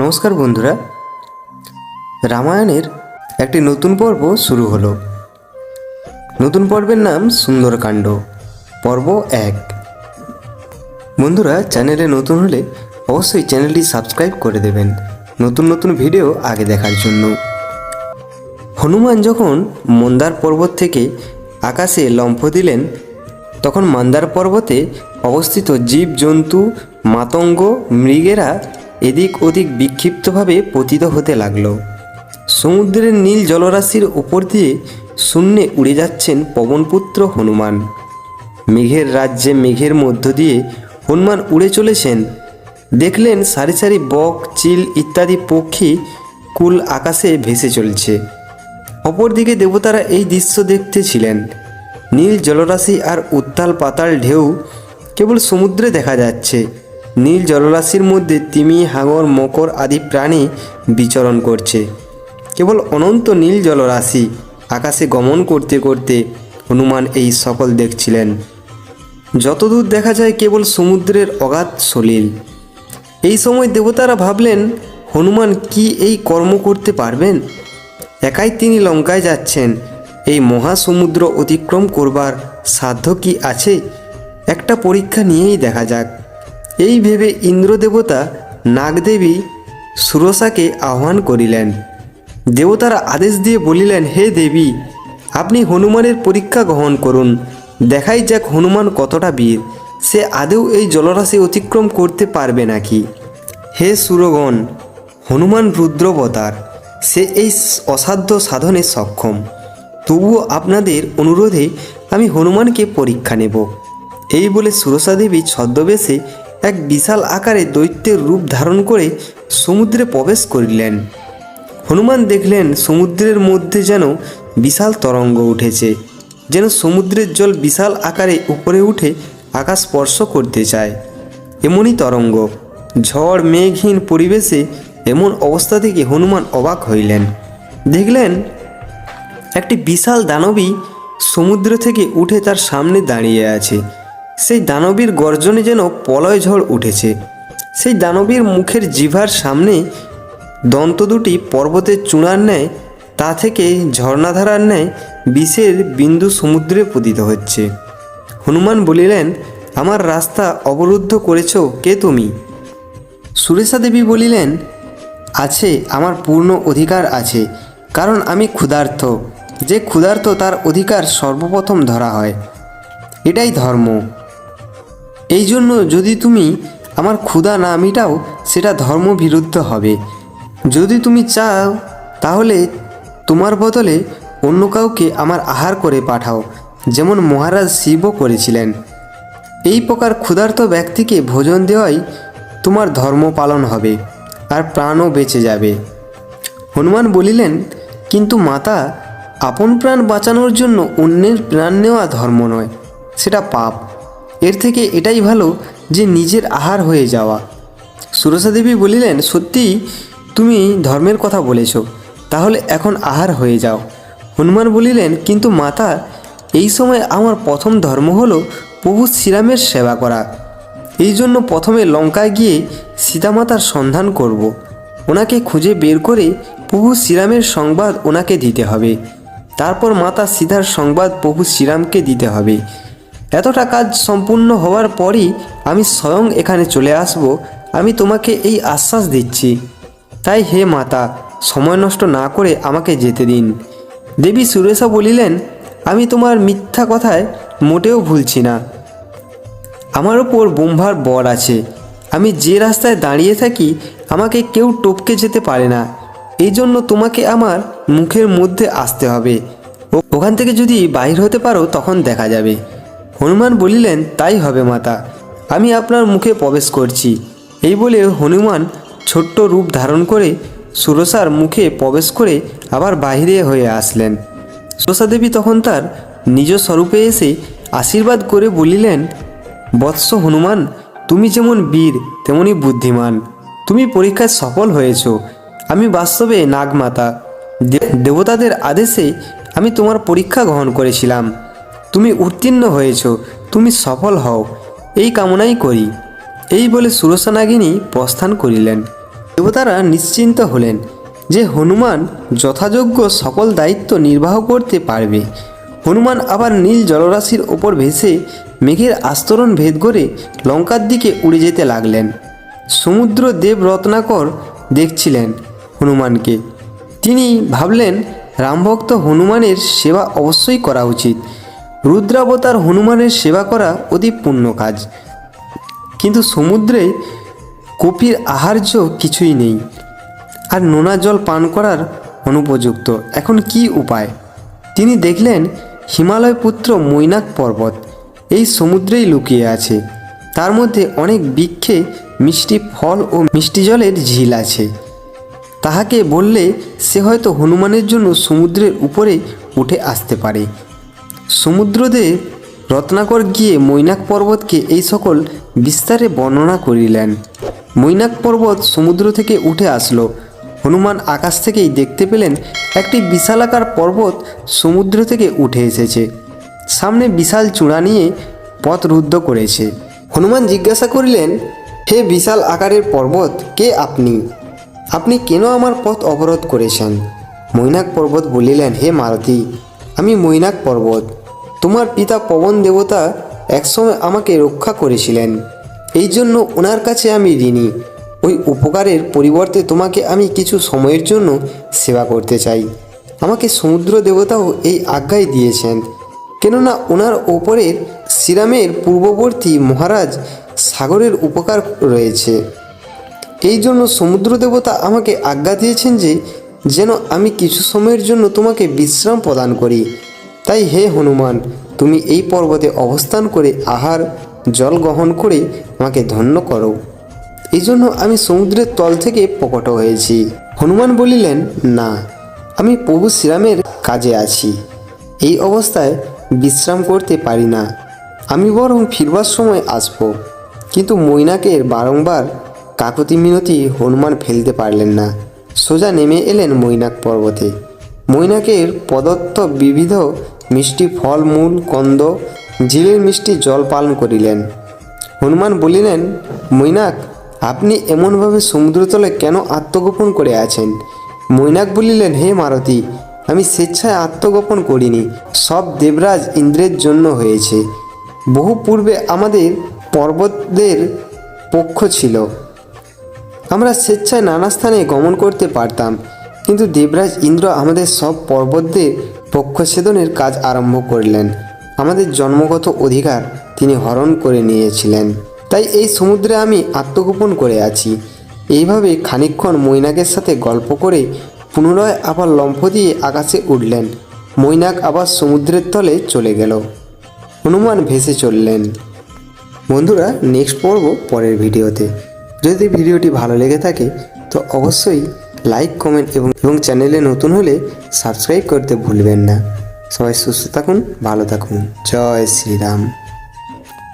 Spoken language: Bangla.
নমস্কার বন্ধুরা। রামায়ণের একটি নতুন পর্ব শুরু হলো। নতুন পর্বের নাম সুন্দরকাণ্ড, পর্ব এক। বন্ধুরা, চ্যানেলে নতুন হলে অবশ্যই চ্যানেলটি সাবস্ক্রাইব করে দেবেন নতুন নতুন ভিডিও আগে দেখার জন্য। হনুমান যখন মন্দার পর্বত থেকে আকাশে লম্ফ দিলেন, তখন মান্দার পর্বতে অবস্থিত জীব জন্তু মাতঙ্গ, মৃগেরা এদিক ওদিক বিক্ষিপ্তভাবে পতিত হতে লাগল। সমুদ্রের নীল জলরাশির উপর দিয়ে শূন্যে উড়ে যাচ্ছেন পবনপুত্র হনুমান। মেঘের রাজ্যে মেঘের মধ্য দিয়ে হনুমান উড়ে চলেছেন। দেখলেন সারি সারি বক, চিল ইত্যাদি পক্ষী কুল আকাশে ভেসে চলছে। অপরদিকে দেবতারা এই দৃশ্য দেখতে ছিলেন। নীল জলরাশি আর উত্তাল পাতাল ঢেউ কেবল সমুদ্রে দেখা যাচ্ছে। নীল জলরাশির মধ্যে তিমি, হাঙর, মকর আদি প্রাণী বিচরণ করছে। কেবল অনন্ত নীল জলরাশি আকাশে গমন করতে করতে হনুমান এই সকল দেখছিলেন। যতদূর দেখা যায় কেবল সমুদ্রের অগাধ সলিল। এই সময় দেবতারা ভাবলেন, হনুমান কি এই কর্ম করতে পারবেন? একাই তিনি লঙ্কায় যাচ্ছেন। এই মহাসমুদ্র অতিক্রম করবার সাধ্য কি আছে? একটা পরীক্ষা নিয়েই দেখা যাক। এই ভেবে ইন্দ্রদেবতা নাগদেবী সুরসাকে আহ্বান করিলেন। দেবতারা আদেশ দিয়ে বলিলেন, হে দেবী, আপনি হনুমানের পরীক্ষা গ্রহণ করুন। দেখাই যাক হনুমান কতটা বীর। সে আদেও এই জলরাশি অতিক্রম করতে পারবে নাকি? হে সুরগণ, হনুমান রুদ্রবতার, সে এই অসাধ্য সাধনে সক্ষম। তবুও আপনাদের অনুরোধে আমি হনুমানকে পরীক্ষা নেব। এই বলে সুরসা দেবী ছদ্মবেশে এক বিশাল আকারে দৈত্যের রূপ ধারণ করে সমুদ্রে প্রবেশ করিলেন। হনুমান দেখলেন সমুদ্রের মধ্যে যেন বিশাল তরঙ্গ উঠেছে, যেন সমুদ্রের জল বিশাল আকারে উপরে উঠে আকাশ স্পর্শ করতে চায়। এমনই তরঙ্গ, ঝড়, মেঘহীন পরিবেশে এমন অবস্থা থেকে হনুমান অবাক হইলেন। দেখলেন একটি বিশাল দানবী সমুদ্র থেকে উঠে তার সামনে দাঁড়িয়ে আছে। সেই দানবীর গর্জনে যেন পলয় ঝড় উঠেছে। সেই দানবীর মুখের জিভার সামনে দন্ত দুটি পর্বতের চূড়ার ন্যায়, তা থেকে ঝর্ণাধারার ন্যায় বিষের বিন্দু সমুদ্রে পতিত হচ্ছে। হনুমান বলিলেন, আমার রাস্তা অবরুদ্ধ করেছ কে তুমি? সুরেশা দেবী বলিলেন, আছে, আমার পূর্ণ অধিকার আছে, কারণ আমি ক্ষুধার্ত। যে ক্ষুধার্ত তার অধিকার সর্বপ্রথম ধরা হয়। এটাই ধর্ম। এই জন্য যদি তুমি আমার ক্ষুধা না মিটাও, সেটা ধর্মবিরুদ্ধ হবে। যদি তুমি চাও, তাহলে তোমার বদলে অন্য কাউকে আমার আহার করে পাঠাও, যেমন মহারাজ শিবও করেছিলেন। এই প্রকার ক্ষুধার্ত ব্যক্তিকে ভোজন দেওয়াই তোমার ধর্ম পালন হবে, আর প্রাণও বেঁচে যাবে। হনুমান বলিলেন, কিন্তু মাতা, আপন প্রাণ বাঁচানোর জন্য অন্যের প্রাণ নেওয়া ধর্ম নয়, সেটা পাপ। এর থেকে এটাই ভালো যে নিজের আহার হয়ে যাওয়া। সুরসা দেবী বলিলেন সত্যি তুমি ধর্মের কথা বলেছ, তাহলে এখন আহার হয়ে যাও। হনুমান বলিলেন, কিন্তু মাতা, এই সময় আমার প্রথম ধর্ম হলো প্রভু শ্রীরামের সেবা করা। এই জন্য প্রথমে লঙ্কায় গিয়ে সীতামাতার সন্ধান করব। ওনাকে খুঁজে বের করে প্রভু শ্রীরামের সংবাদ ওনাকে দিতে হবে। তারপর মাতা সীতার সংবাদ প্রভু শ্রীরামকে দিতে হবে। এতটা কাজ সম্পূর্ণ হওয়ার পরই আমি স্বয়ং এখানে চলে আসব, আমি তোমাকে এই আশ্বাস দিচ্ছি। তাই হে মাতা, সময় নষ্ট না করে আমাকে যেতে দিন। দেবী সুরেশা বলিলেন, আমি তোমার মিথ্যা কথায় মোটেও ভুলছি না। আমার ওপর বোম্বার বর আছে। আমি যে রাস্তায় দাঁড়িয়ে থাকি, আমাকে কেউ টপকে যেতে পারে না। এই জন্য তোমাকে আমার মুখের মধ্যে আসতে হবে। ওখান থেকে যদি বাইর হতে পারো, তখন দেখা যাবে। হনুমান বলিলেন, তাই হবে মাতা, আমি আপনার মুখে প্রবেশ করছি। এই বলে হনুমান ছোট্ট রূপ ধারণ করে সুরসার মুখে প্রবেশ করে আবার বাইরে হয়ে আসলেন। দেবী তখন তার নিজ স্বরূপে এসে আশীর্বাদ করে বলিলেন, বৎস হনুমান, তুমি যেমন বীর, তেমনি বুদ্ধিমান। তুমি পরীক্ষায় সফল হয়েছ। আমি বাস্তবে নাগমাতা। দেবতাদের আদেশে আমি তোমার পরীক্ষা গ্রহণ করেছিলাম। তুমি উত্তীর্ণ হয়েছ, তুমি সফল হও। এই কামনাই করি। এই বলে সুরসা নাগিনী প্রস্থান করিলেন। দেবতারা নিশ্চিন্ত হলেন যে হনুমান যথাযোগ্য সকল দায়িত্ব নির্বাহ করতে পারবে। হনুমান আবার নীল জলরাশির ওপর ভেসে মেঘের আস্তরণ ভেদ করে লঙ্কার দিকে উড়ে যেতে লাগলেন। সমুদ্র দেব রত্নাকর দেখছিলেন হনুমানকে। তিনি ভাবলেন, রামভক্ত হনুমানের সেবা অবশ্যই করা উচিত। রুদ্রাবতার হনুমানের সেবা করা অতি পুণ্য কাজ। কিন্তু সমুদ্রে কপির আহার্য কিছুই নেই। আর নোনা জল পান করার অনুপযুক্ত। এখন কি উপায়? তিনি দেখলেন হিমালয় পুত্র মৈনাক পর্বত এই সমুদ্রেই লুকিয়ে আছে। তার মধ্যে অনেক বৃক্ষে মিষ্টি ফল ও মিষ্টি জলের ঝিল আছে। তাহাকে বললে সে হয়তো হনুমানের জন্য সমুদ্রের উপরে উঠে আসতে পারে। সমুদ্রদেব রত্নাকর গিয়ে মৈনাক পর্বতকে এই সকল বিস্তারে বর্ণনা করিলেন। মৈনাক পর্বত সমুদ্র থেকে উঠে আসলো। হনুমান আকাশ থেকেই দেখতে পেলেন একটি বিশালাকার পর্বত সমুদ্র থেকে উঠে এসেছে। সামনে বিশাল চূড়া নিয়ে পথ রুদ্ধ করেছে। হনুমান জিজ্ঞাসা করিলেন, হে বিশাল আকারের পর্বত, কে আপনি? আপনি কেন আমার পথ অবরোধ করেছেন? মৈনাক পর্বত বলিলেন, হে মারতী, আমি মৈনাক পর্বত। তোমার পিতা পবন দেবতা একসময় আমাকে রক্ষা করেছিলেন। এই জন্য ওনার কাছে আমি ঋণী। ওই উপকারের পরিবর্তে তোমাকে আমি কিছু সময়ের জন্য সেবা করতে চাই। আমাকে সমুদ্র দেবতাও এই আজ্ঞাই দিয়েছেন। কেননা ওনার ওপরের শ্রীরামের পূর্ববর্তী মহারাজ সাগরের উপকার রয়েছে। এই জন্য সমুদ্র দেবতা আমাকে আজ্ঞা দিয়েছেন যে, যেন আমি কিছু সময়ের জন্য তোমাকে বিশ্রাম প্রদান করি। তাই হে হনুমান, তুমি এই পর্বতে অবস্থান করে আহার, জল গ্রহণ করে আমাকে ধন্য করো। এই জন্য আমি সমুদ্রের তল থেকে প্রকট হয়েছি। হনুমান বলিলেন, না, আমি প্রভু শ্রীরামের কাজে আছি। এই অবস্থায় বিশ্রাম করতে পারি না। আমি বরং ফিরবার সময় আসব। কিন্তু মৈনাকের বারংবার কাকতি মিনতি হনুমান ফেলতে পারলেন না। সোজা নেমে এলেন মৈনাক পর্বতে। মৈনাকের প্রদত্ত বিবিধ মিষ্টি ফল, মূল, কন্দ ঝিলের মিষ্টি জল পালন করিলেন। হনুমান বলিলেন, মৈনাক, আপনি এমনভাবে সমুদ্রতলে কেন আত্মগোপন করে আছেন? মৈনাক বলিলেন, হে মারতী, আমি স্বেচ্ছায় আত্মগোপন করিনি। সব দেবরাজ ইন্দ্রের জন্য হয়েছে। বহু পূর্বে আমাদের পর্বতদের পক্ষ ছিল। আমরা স্বেচ্ছায় নানা স্থানে গমন করতে পারতাম, কিন্তু দেবরাজ ইন্দ্র আমাদের সব পর্বতদের পক্ষছেদনের কাজ আরম্ভ করলেন। আমাদের জন্মগত অধিকার তিনি হরণ করে নিয়েছিলেন। তাই এই সমুদ্রে আমি আত্মগোপন করে আছি। এইভাবে খানিকক্ষণ মৈনাকের সাথে গল্প করে পুনরায় আবার লম্ফ দিয়ে আকাশে উঠলেন। মৈনাক আবার সমুদ্রের তলে চলে গেল। হনুমান ভেসে চললেন। বন্ধুরা নেক্সট পর্ব পরের ভিডিওতে। যদি ভিডিওটি ভালো লেগে থাকে, তো অবশ্যই লাইক, কমেন্ট এবং এবং চ্যানেলে নতুন হলে সাবস্ক্রাইব করতে ভুলবেন না। সবাই সুস্থ থাকুন, ভালো থাকুন। জয় শ্রীরাম।